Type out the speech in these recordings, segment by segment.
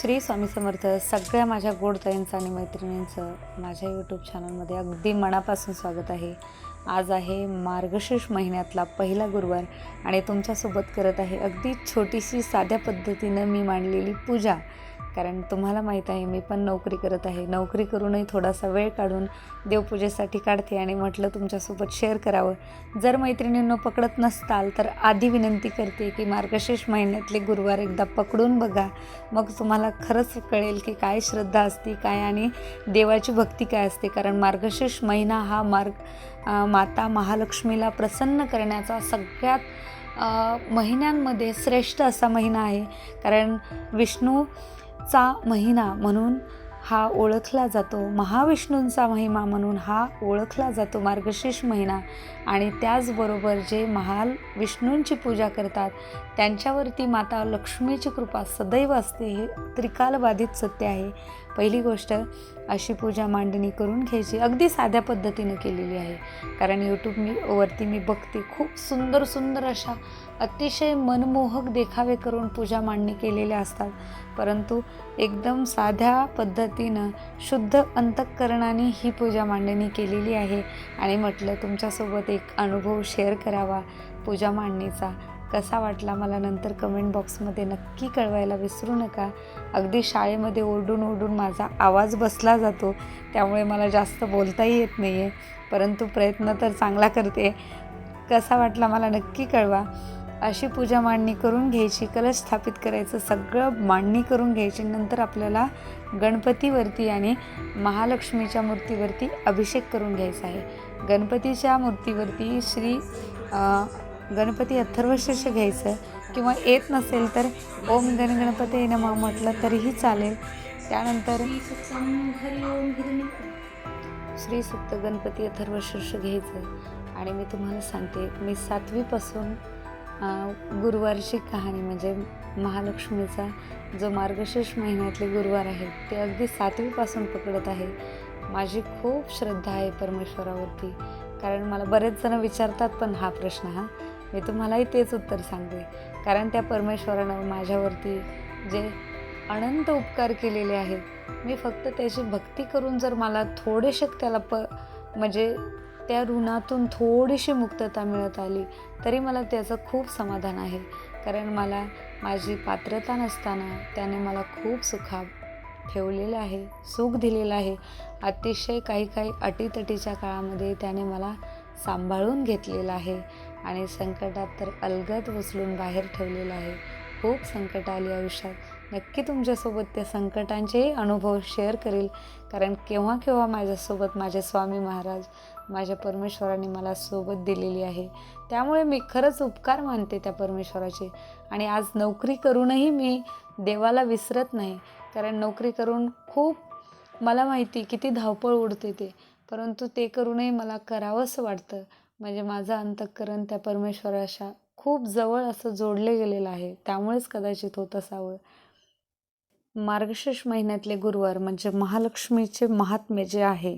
श्री स्वामी समर्थ सगळ्या माझ्या गोड ताईंचं आणि मैत्रिणींचं माझ्या यूट्यूब चॅनलमध्ये अगदी मनापासून स्वागत आहे. आज आहे मार्गशीर्ष महिन्यातला पहिला गुरुवार आणि तुमच्यासोबत करत आहे अगदी छोटीशी साध्या पद्धतीनं मी मांडलेली पूजा. कारण तुम्हाला माहीत आहे मी पण नोकरी करत आहे. नोकरी करूनही थोडासा वेळ काढून देवपूजेसाठी काढते आणि म्हटलं तुमच्यासोबत शेअर करावं. जर मैत्रिणींनो पकडत नसताल तर आधी विनंती करते की मार्गशीर्ष महिन्यातले गुरुवार एकदा पकडून बघा. मग तुम्हाला खरंच कळेल की काय श्रद्धा असते काय आणि देवाची भक्ती काय असते. कारण मार्गशीर्ष महिना हा मार्ग माता महालक्ष्मीला प्रसन्न करण्याचा सगळ्यात महिन्यांमध्ये श्रेष्ठ असा महिना आहे. कारण विष्णू चा महिना म्हणून हा ओळखला जातो. महाविष्णूंचा महिमा म्हणून हा ओळखला जातो. मार्गशीर्ष महिना. आणि त्याचबरोबर जे महाल विष्णूंची पूजा करतात त्यांच्यावरती माता लक्ष्मीची कृपा सदैव असते. हे त्रिकालबाधित सत्य आहे. पहिली गोष्ट अशी पूजा मांडणी करून घ्यायची. अगदी साध्या पद्धतीनं केलेली आहे. कारण यूट्यूब मी वरती मी बघते खूप सुंदर सुंदर अशा अतिशय मनमोहक देखावे करून पूजा मांडणी केलेल्या असतात. परंतु एकदम साध्या पद्धतीनं शुद्ध अंतःकरणाने ही पूजा मांडणी केलेली आहे. आणि म्हटलं तुमच्यासोबत एक अनुभव शेअर करावा पूजा मांडणीचा. कसा वाटला मला नंतर कमेंट बॉक्समध्ये नक्की कळवायला विसरू नका. अगदी शाळेमध्ये ओरडून ओरडून माझा आवाज बसला जातो त्यामुळे मला जास्त बोलताही येत नाही आहे परंतु प्रयत्न तर चांगला करते. कसा वाटला मला नक्की कळवा. अशी पूजा मांडणी करून घ्यायची कलश स्थापित करायचं सगळं मांडणी करून घ्यायची नंतर आपल्याला गणपतीवरती आणि महालक्ष्मीच्या मूर्तीवरती अभिषेक करून घ्यायचा आहे. गणपतीच्या मूर्तीवरती श्री गणपती अथर्वशीर्ष घ्यायचं किंवा येत नसेल तर ओम गण गणपती नमः म्हटलं तरीही चालेल. त्यानंतर श्री सुक्त गणपती अथर्वशीर्ष घ्यायचं. आणि मी तुम्हाला सांगते मी सातवीपासून गुरुवारची कहाणी म्हणजे महालक्ष्मीचा जो मार्गशीर्ष महिन्यातले गुरुवार आहेत ते अगदी सातवीपासून पकडत आहे. माझी खूप श्रद्धा आहे परमेश्वरावरती. कारण मला बरेच जण विचारतात पण हा प्रश्न हा मी तुम्हालाही तेच उत्तर सांगते. कारण त्या परमेश्वरानं माझ्यावरती जे अनंत उपकार केलेले आहेत मी फक्त त्याची भक्ती करून जर मला थोडेसे त्याला प म्हणजे त्या ऋणातून थोडीशी मुक्तता मिळत आली तरी मला त्याचं खूप समाधान आहे. कारण मला माझी पात्रता नसताना त्याने मला खूप सुखा ठेवलेलं आहे सुख दिलेलं आहे. अतिशय काही काही अटीतटीच्या काळामध्ये त्याने मला सांभाळून घेतलेलं आहे. आणि संकटात तर अलगद उचलून बाहेर ठेवलेलं आहे. खूप संकट आली आयुष्यात. नक्की तुमच्यासोबत त्या संकटांचेही अनुभव शेअर करेल. कारण केव्हा केव्हा माझ्यासोबत माझे स्वामी महाराज माझ्या परमेश्वराने मला सोबत दिलेली आहे. त्यामुळे मी खरंच उपकार मानते त्या परमेश्वराचे. आणि आज नोकरी करूनही मी देवाला विसरत नाही. कारण नोकरी करून खूप मला माहिती किती धावपळ उडते ते. परंतु ते करूनही मला करावंसं वाटतं. म्हणजे माझं अंतःकरण त्या परमेश्वराच्या खूप जवळ असं जोडले गेलेलं आहे. त्यामुळेच कदाचित होत असावं. मार्गशीर्ष महिन्यातले गुरुवार म्हणजे महालक्ष्मीचे महात्म्य जे आहे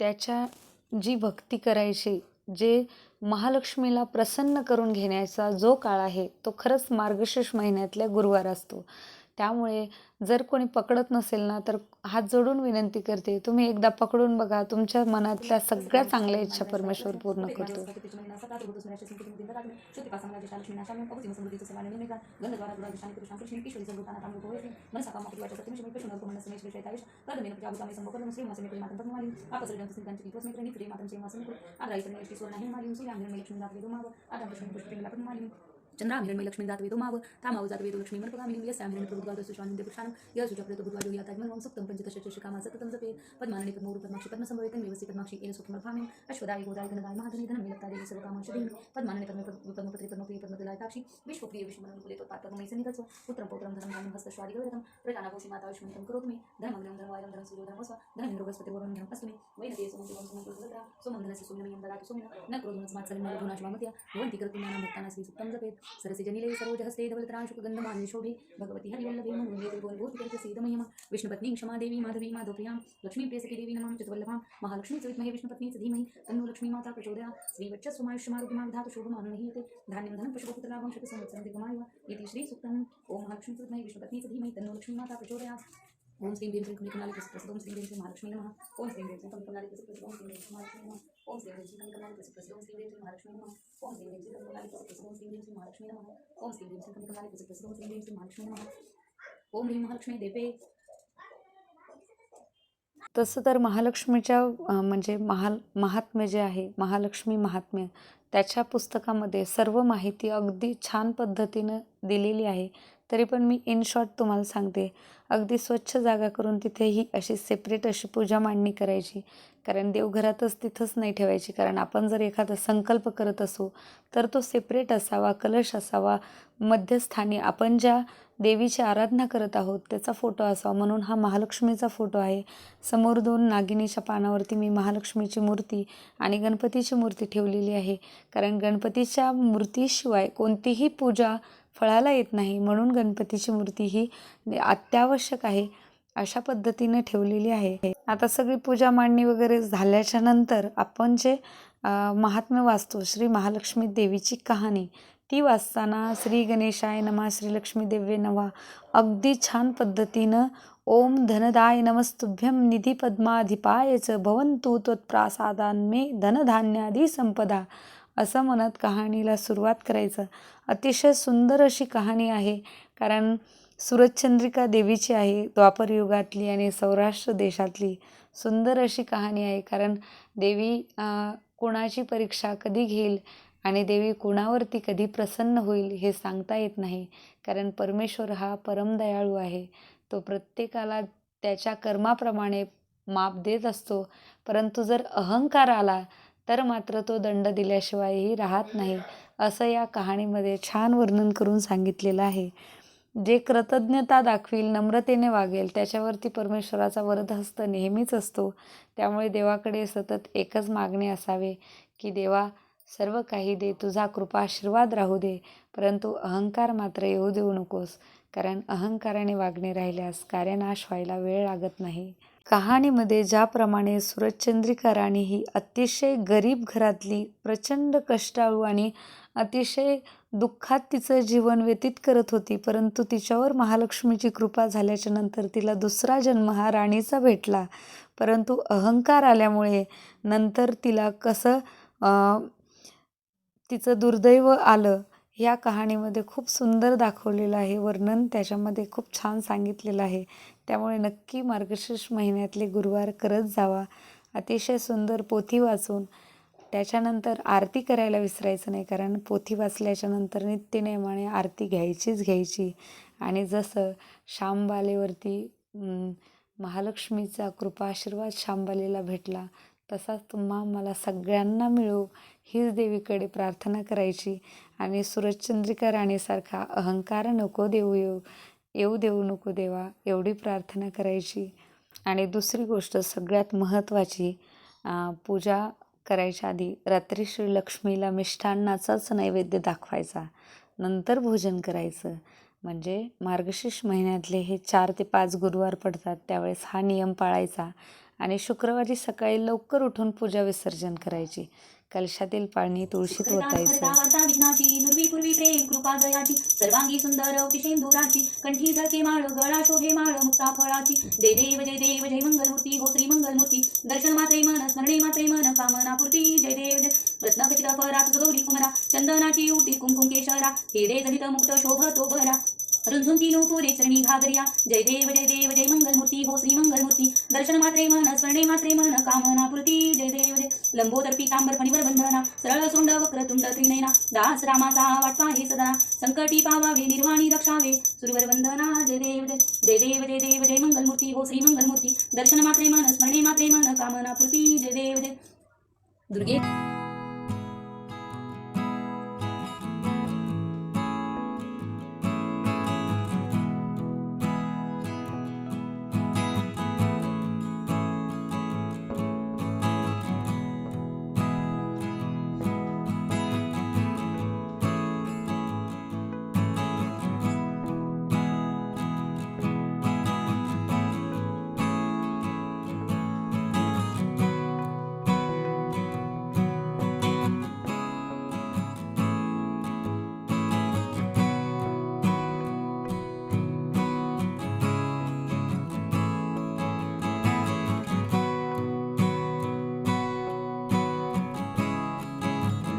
त्याच्या जी भक्ती करायची जे महालक्ष्मीला प्रसन्न करून घेण्याचा जो काळ आहे तो खरंच मार्गशीर्ष महिन्यातल्या गुरुवार असतो. त्यामुळे जर कोणी पकडत नसेल ना तर हात जोडून विनंती करते तुम्ही एकदा पकडून बघा तुमच्या मनातल्या सगळ्या चांगल्या इच्छा परमेश्वर पूर्ण करतो चंद्रामिरण लक्ष्मी जात वेदो माव तामाव जात वेदो लक्ष्मी मनपगामिनी यस्यामिरण प्रभुद्वाद सुशानंद पुरुषानं यशुचा प्रत बुधवाजो याताज मनवं सुक्तं पंचदशचषु कामा सततं जपे पद्मानने पद्मोरु पद्माक्षी पद्मसंभवेतन व्यवस्थित पद्माक्षी येन सुखिमर भामिन अश्वदाय गोदाय धनदाय महाधनी धनं मिलक्ता देवी सर्व कामांश देवी पद्मानने पद्म पद्मपत्री पद्मप्रिय पद्मदलाय ताक्षी विश्वप्रिय विष्णुमनं कुले तो पात्र मैसनी तत्व पुत्रं पौत्रं धनं धान्यं हस्तश्वादी गौरवं माता विष्णुतं करोतु मे। धनमग्नं धनवायं धनं सूर्यो धनमस्व धनं बृहस्पति वरुण धनं अस्मि वैनते सोमं देवं सोमं कुलभद्रा ददातु सोमिनं न क्रोधनं मात्सर्यं न लघुनाश मामत्या भवन्ति कर्तुं नाना भक्तानां श्री जपेत् सरसे जनिले सरोज हस्ते शोभे भगवती हरिवल्लभे मनोन्वेदे गोलभूतिकरित विष्णुपत्नी क्षमा देवी माधवी माधवप्रियां लक्ष्मी प्रेसकी देवी नमां चितवल्लभां महालक्ष्मी च विष्णुपत्नी च धीमहि तन्नो लक्ष्मी माता प्रचोदयात् श्रीवक्षस्वमायुष्यमारोग्यमा विधातु शोभमानो धान्यं धनं पशुपतिलाभं शतसंवत्सरं दीर्घमायुः इति श्रीसूक्तम् ॐ महालक्ष्मी च विष्णुपत्नी च धीमहि तन्नो लक्ष्मी माता प्रचोदयात् ओम श्रीं ह्रीं श्रीं कमलिकमलाय प्रसिद्ध ओम श्री भीम श्रीं महालक्ष्मी नमः ओम श्रीं ह्रीं श्रीं कमलिकमलाय प्रसिद्ध ओम श्री भीम श्रीं महालक्ष्मी नमः ओम श्री भीम श्रीं कमलिकमलाय प्रसिद्ध ओम श्री भीम श्रीं महालक्ष्मी नमः ओम श्री भीम श्रीं कमलिकमलाय प्रसिद्ध ओम श्री भीम श्रीं महालक्ष्मी नमः ओम श्रीं ह्रीं श्रीं कमलिकमलाय प्रसिद्ध ओम श्री भीम श्रीं महालक्ष्मी नमः ओम ह्रीं महालक्ष्मी देवे तसं तर महालक्ष्मीच्या म्हणजे महाल महात्म्य जे आहे महालक्ष्मी महात्म्य त्याच्या पुस्तकामध्ये सर्व माहिती अगदी छान पद्धतीनं दिलेली आहे तरी पण मी इन शॉर्ट तुम्हाला सांगते. अगदी स्वच्छ जागा करून तिथेही अशी सेपरेट अशी पूजा मांडणी करायची. कारण देवघरातच तिथंच नाही ठेवायची. कारण आपण जर एखादा संकल्प करत असू तर तो सेपरेट असावा कलश असावा मध्यस्थानी आपण ज्या देवीची आराधना करत आहोत त्याचा फोटो असावा. म्हणून हा महालक्ष्मीचा फोटो आहे. समोर दोन नागिनीच्या पानावरती मी महालक्ष्मीची मूर्ती आणि गणपतीची मूर्ती ठेवलेली आहे. कारण गणपतीच्या मूर्तीशिवाय कोणतीही पूजा फळाला येत नाही. म्हणून गणपतीची मूर्ती ही अत्यावश्यक आहे अशा पद्धतीने ठेवलेली आहे. आता सगळी पूजा मांडणी वगैरे झाल्याच्यानंतर आपण जे महात्म्य वाचतो श्री महालक्ष्मी देवीची कहाणी ती वाचताना श्री गणेशाय नमा श्री लक्ष्मी देव्ये नवा अगदी छान पद्धतीनं ओम धनदाय नमस्तुभ्यम निधी पद्माधिपाय च भवंतु त्वत्प्रासादान्मे धनधान्यादी संपदा. असं म्हणत कहाणीला सुरुवात करायचं. अतिशय सुंदर अशी कहाणी आहे. कारण सूरजचंद्रिका देवीची आहे द्वापर युगातली आणि सौराष्ट्र देशातली सुंदर अशी कहाणी आहे. कारण देवी कुणाची कोणाची परीक्षा कधी घेईल आणि देवी कुणावरती कधी प्रसन्न होईल हे सांगता येत नाही. कारण परमेश्वर हा परमदयाळू आहे. तो प्रत्येकाला त्याच्या कर्माप्रमाणे माप देत असतो. परंतु जर अहंकार आला तर मात्र तो दंड दिल्याशिवायही राहत नाही असं या कहाणीमध्ये छान वर्णन करून सांगितलेलं आहे. जे कृतज्ञता दाखवील नम्रतेने वागेल त्याच्यावरती परमेश्वराचा वरदहस्त नेहमीच असतो. त्यामुळे देवाकडे सतत एकच मागणे असावे की देवा सर्व काही दे तुझा कृपा आशीर्वाद राहू दे परंतु अहंकार मात्र येऊ देऊ नकोस. कारण अहंकाराने वागणे राहिल्यास कार्यनाश व्हायला वेळ लागत नाही. कहाणीमध्ये ज्याप्रमाणे सूरजचंद्रिका राणी ही अतिशय गरीब घरातली प्रचंड कष्टाळू आणि अतिशय दुःखात तिचं जीवन व्यतीत करत होती परंतु तिच्यावर महालक्ष्मीची कृपा झाल्याच्यानंतर तिला दुसरा जन्म हा राणीचा भेटला. परंतु अहंकार आल्यामुळे नंतर तिला कसं तिचं दुर्दैव आलं या कहाणीमध्ये खूप सुंदर दाखवलेलं आहे. वर्णन त्याच्यामध्ये खूप छान सांगितलेलं आहे. त्यामुळे नक्की मार्गशीर्ष महिन्यातले गुरुवार करत जावा. अतिशय सुंदर पोथी वाचून त्याच्यानंतर आरती करायला विसरायचं नाही कारण पोथी वाचल्याच्यानंतर नित्यनेमाने आरती घ्यायचीच घ्यायची. आणि जसं श्यामबालेवरती महालक्ष्मीचा कृपा आशीर्वाद श्यामबालेला भेटला तसाच तुम्हा मला सगळ्यांना मिळो हीच देवीकडे प्रार्थना करायची. आणि सूरजचंद्रिका राणीसारखा अहंकार नको देऊ येऊ येऊ देऊ नको देवा एवढी प्रार्थना करायची. आणि दुसरी गोष्ट सगळ्यात महत्त्वाची पूजा करायच्या आधी रात्री श्री लक्ष्मीला मिष्टान्नाचाच नैवेद्य दाखवायचा. नंतर भोजन करायचं. म्हणजे मार्गशीर्ष महिन्यातले हे चार ते पाच गुरुवार पडतात त्यावेळेस हा नियम पाळायचा. आणि शुक्रवारी सकाळी लवकर उठून पूजा विसर्जन करायची. कलशातील पाणी तुळशीत ओतायचं. वार्ता विघ्नाची नुर्वी पूर्वी प्रेम कृपा जयाची. सर्वांगी सुंदर पिशेंदुराची कंठी झळके माळ गळा शोभे माळ मुक्ता फळाची. जय देव जय देव जय मंगलमूर्ती हो दर्शन मात्रे मन स्मरणे मात्रे मन कामना पूर्ती जय. देव फरा तुझ गौरी कुमरा चंदनाची उटी कुंकुम केशरा. हिरे जनित मुक्त शोभतो बरा. रुंझुंती नूपुरे चरणी घागरिया. जय देव जय देव उत्साहे सदा संकटी पावावे निर्वाणी रक्षावे. सुरवर वंदना जय देव जय देव जय देव जय मंगलमूर्ती. हो श्री मंगलमूर्ती. दर्शन मात्रे मन स्मरणे मात्रे मन कामना पूर्ती. जय देव जय दुर्गे